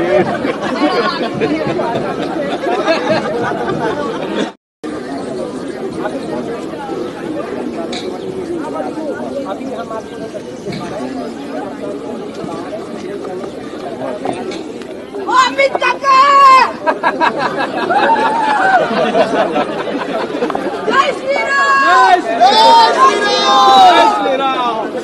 Jai Shri जय श्रीराम जय श्रीराम ओ अमित काका जय श्रीराम जय श्रीराम